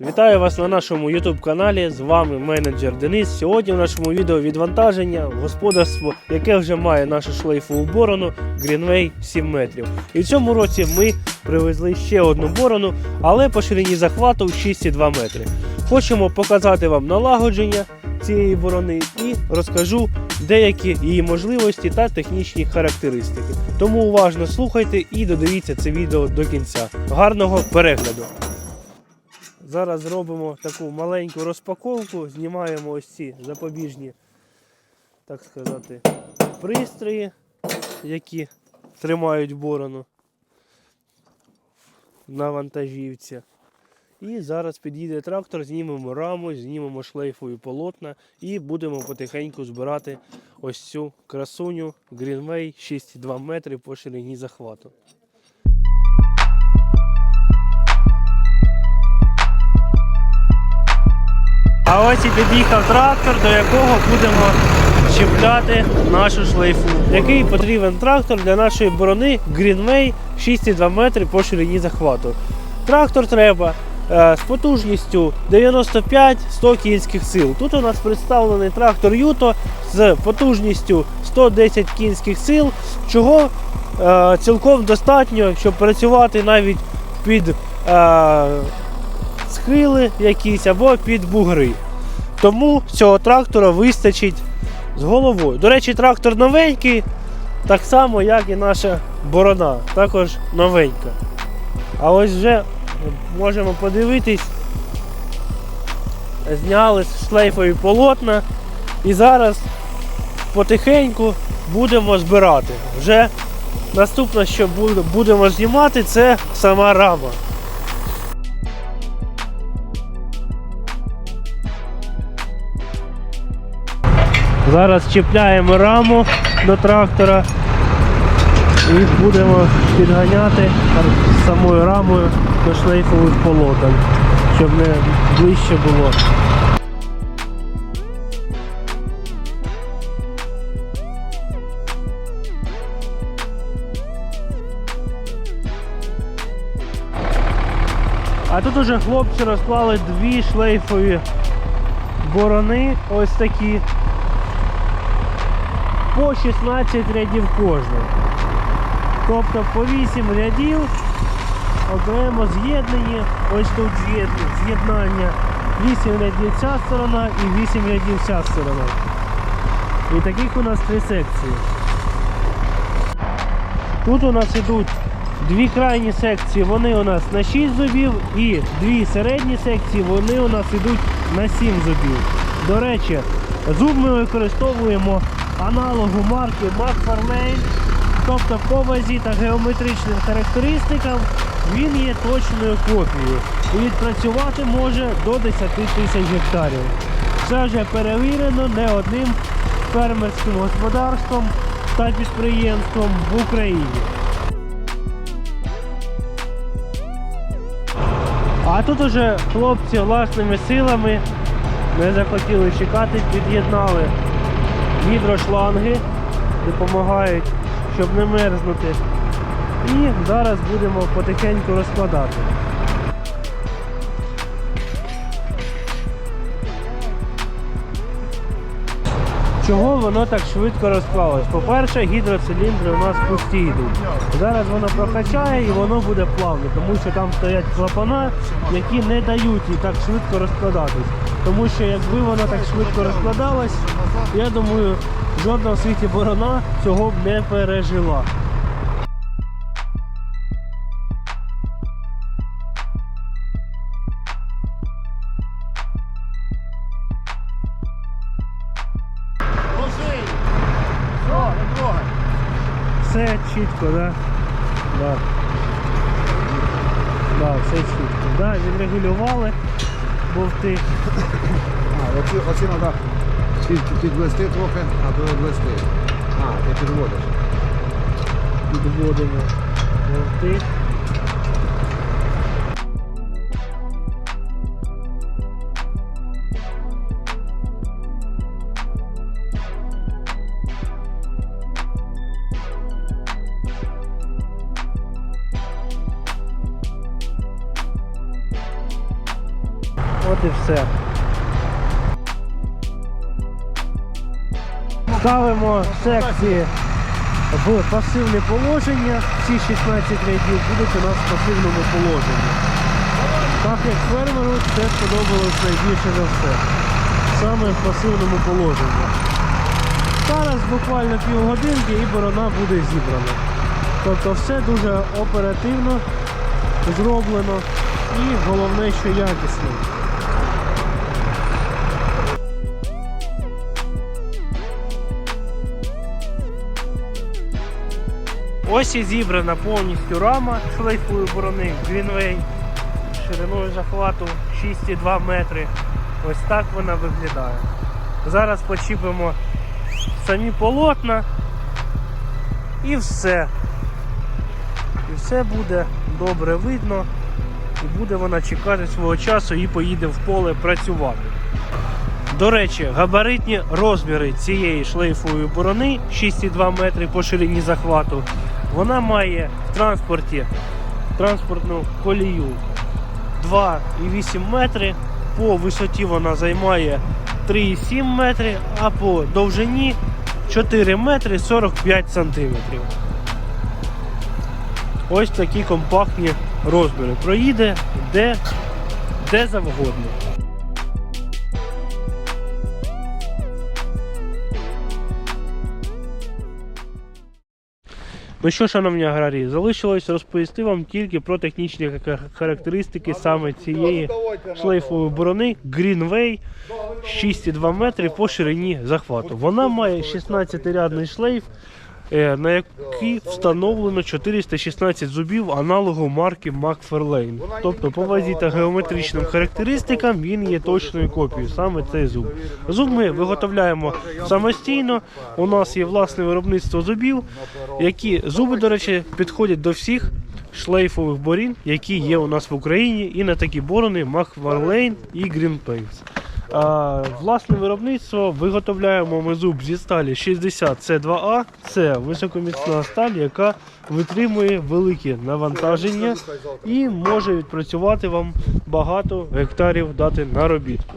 Вітаю вас на нашому YouTube каналі. З вами менеджер Денис. Сьогодні в нашому відео відвантаження господарство, яке вже має нашу шлейфову борону Greenway 7 метрів. І в цьому році ми привезли ще одну борону, але по ширині захвату 6,2 метри. Хочемо показати вам налагодження цієї борони і розкажу деякі її можливості та технічні характеристики. Тому уважно слухайте і додивіться це відео до кінця. Гарного перегляду! Зараз зробимо таку маленьку розпаковку, знімаємо ось ці запобіжні, так сказати, пристрої, які тримають борону на вантажівці. І зараз під'їде трактор, знімемо раму, знімемо шлейфові полотна і будемо потихеньку збирати ось цю красуню Greenway 6,2 метри по ширині захвату. Ось і під'їхав трактор, до якого будемо чіпляти нашу шлейфу. Який потрібен трактор для нашої борони Greenway 6,2 метри по ширині захвату. Трактор треба е, з потужністю 95-100 кінських сил. Тут у нас представлений трактор Юто з потужністю 110 кінських сил, чого е, цілком достатньо, щоб працювати навіть під е, схили якісь або під бугри. Тому цього трактора вистачить з головою. До речі, трактор новенький, так само, як і наша борона, також новенька. А ось вже можемо подивитись, зняли шлейфові полотна і зараз потихеньку будемо збирати. Вже наступне, що будемо знімати, це сама рама. Зараз чіпляємо раму до трактора і будемо підганяти самою рамою до шлейфових полотен, щоб не ближче було. А тут уже хлопці розклали дві шлейфові борони, ось такі по 16 рядів кожна. Тобто по 8 рядів окремо з'єднані, ось тут з'єднання 8 рядів ця сторона і 8 рядів ця сторона. І таких у нас три секції. Тут у нас ідуть дві крайні секції, вони у нас на 6 зубів, і дві середні секції, вони у нас ідуть на 7 зубів. До речі, зуб ми використовуємо аналогу марки McFarlane, тобто по вазі та геометричним характеристикам він є точною копією і відпрацювати може до 10 тисяч гектарів. Це вже перевірено не одним фермерським господарством та підприємством в Україні. А тут уже хлопці власними силами не захотіли чекати, під'єднали гідрошланги, допомагають, щоб не мерзнути. І зараз будемо потихеньку розкладати. Чого воно так швидко розклалось? По-перше, гідроциліндри у нас пусті йдуть. Зараз воно прокачає і воно буде плавно, тому що там стоять клапана, які не дають їй так швидко розкладатись. Тому що якби воно так швидко розкладалось, я думаю, жодна в світі борона цього б не пережила. Все. Чітко, да? Да. Да, все чітко. Да, відрегулювали бовти. А, оці, оці треба під, підвести трохи, а то відвести. А, ти підводиш. Підводимо бовти. От і все. Ставимо секції в пасивне положення. Всі 16 рядів будуть у нас в пасивному положенні. Так як фермеру це сподобалось найбільше за все. Саме в пасивному положенні. Зараз буквально півгодинки і борона буде зібрана. Тобто все дуже оперативно зроблено і головне, що якісно. Ось і зібрана повністю рама шлейфової борони Greenway шириною захвату 6,2 метри. Ось так вона виглядає. Зараз почіпимо самі полотна і все. І все буде добре видно. І буде вона чекати свого часу і поїде в поле працювати. До речі, габаритні розміри цієї шлейфової борони 6,2 метри по ширині захвату. Вона має в транспорті транспортну колію 2,8 метри. По висоті вона займає 3,7 метри, а по довжині 4 метри 45 сантиметрів. Ось такі компактні розміри. Проїде де, де завгодно. Ну що, шановні аграрії, залишилось розповісти вам тільки про технічні характеристики саме цієї шлейфової борони Greenway 6,2 метри по ширині захвату. Вона має 16-рядний шлейф, на який встановлено 416 зубів аналогу марки McFarlane. Тобто по вазі та геометричним характеристикам він є точною копією, саме цей зуб. Зуб ми виготовляємо самостійно. У нас є власне виробництво зубів, які зуби, до речі, підходять до всіх шлейфових борін, які є у нас в Україні, і на такі борони McFarlane і. А, власне виробництво виготовляємо ми зуб зі сталі 60 c 2 a Це високоміцна сталь, яка витримує великі навантаження і може відпрацювати вам багато гектарів дати наробітку.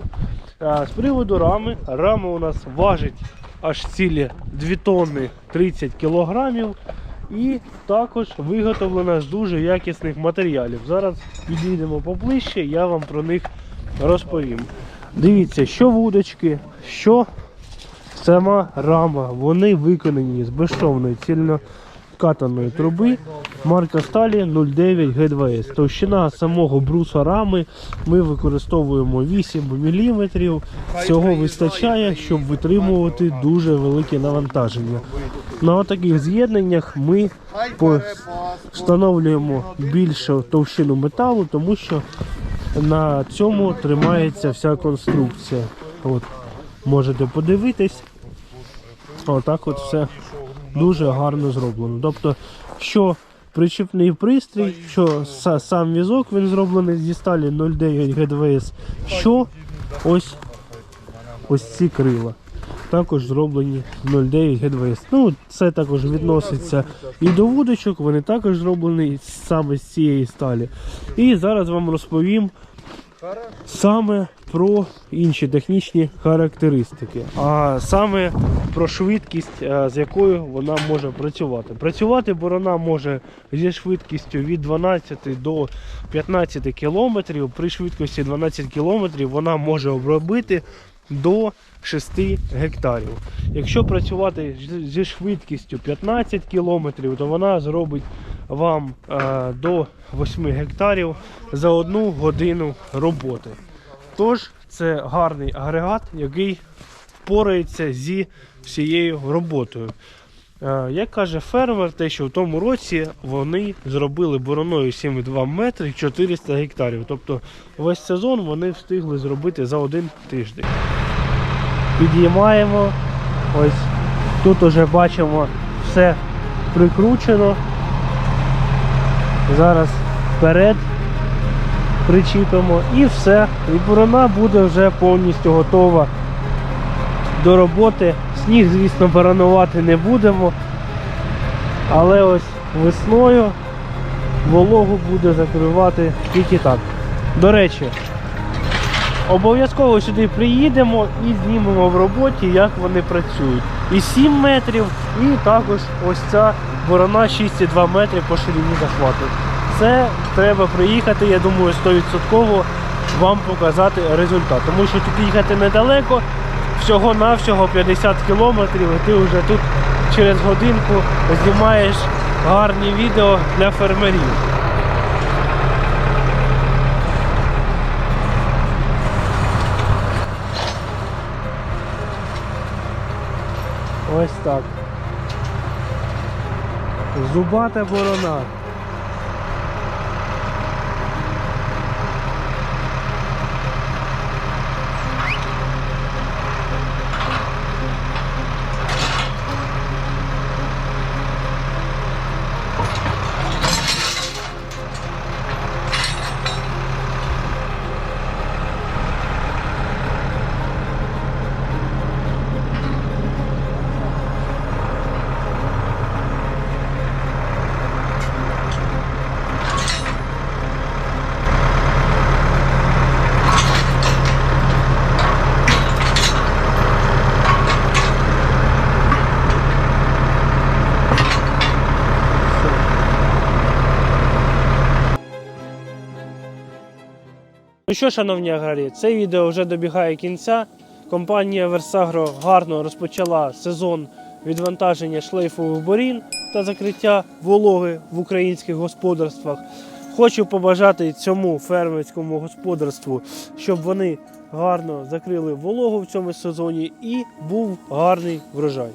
А, з приводу рами, рама у нас важить аж цілі 2 тонни 30 кілограмів. І також виготовлена з дуже якісних матеріалів. Зараз підійдемо поближче, я вам про них розповім. Дивіться, що вудочки, що сама рама, вони виконані з безшовної цільнокатаної труби марка сталі 09 G2S. Товщина самого бруса рами ми використовуємо 8 мм. Цього вистачає, щоб витримувати дуже велике навантаження. На таких з'єднаннях ми встановлюємо більшу товщину металу, тому що на цьому тримається вся конструкція. От, можете подивитись. Отак от все дуже гарно зроблено. Тобто, що причіпний пристрій, що сам візок він зроблений зі сталі 09 GDVS, що ось ось ці крила. Також зроблені 09 GDVS. Ну, це також відноситься і до вудочок, вони також зроблені саме з цієї сталі. І зараз вам розповім саме про інші технічні характеристики, а саме про швидкість, е, з якою вона може працювати. Працювати борона може зі швидкістю від 12 до 15 км. При швидкості 12 км вона може обробити до 6 гектарів. Якщо працювати зі швидкістю 15 км, то вона зробить вам е, до 8 гектарів за одну годину роботи. Тож це гарний агрегат, який впорається зі всією роботою. Е, Як каже фермер, те, що в тому році вони зробили бороною 7,2 метри 400 гектарів. Тобто весь сезон вони встигли зробити за один тиждень. Підіймаємо. Ось тут уже бачимо все прикручено. Зараз вперед причіпимо і все. І борона буде вже повністю готова до роботи. Сніг, звісно, баранувати не будемо. Але ось весною вологу буде закривати тільки так. До речі, Обов'язково сюди приїдемо і знімемо в роботі, як вони працюють. І 7 метрів, і також ось ця борона 6,2 метри по ширині захвату. Це треба приїхати, я думаю, 100% вам показати результат. Тому що тут їхати недалеко, всього-навсього 50 кілометрів, і ти вже тут через годинку знімаєш гарні відео для фермерів. Ось так. Зубата борона. Що, шановні аграрії, це відео вже добігає кінця. Компанія Версагро гарно розпочала сезон відвантаження шлейфових борін та закриття вологи в українських господарствах. Хочу побажати цьому фермерському господарству, щоб вони гарно закрили вологу в цьому сезоні і був гарний врожай.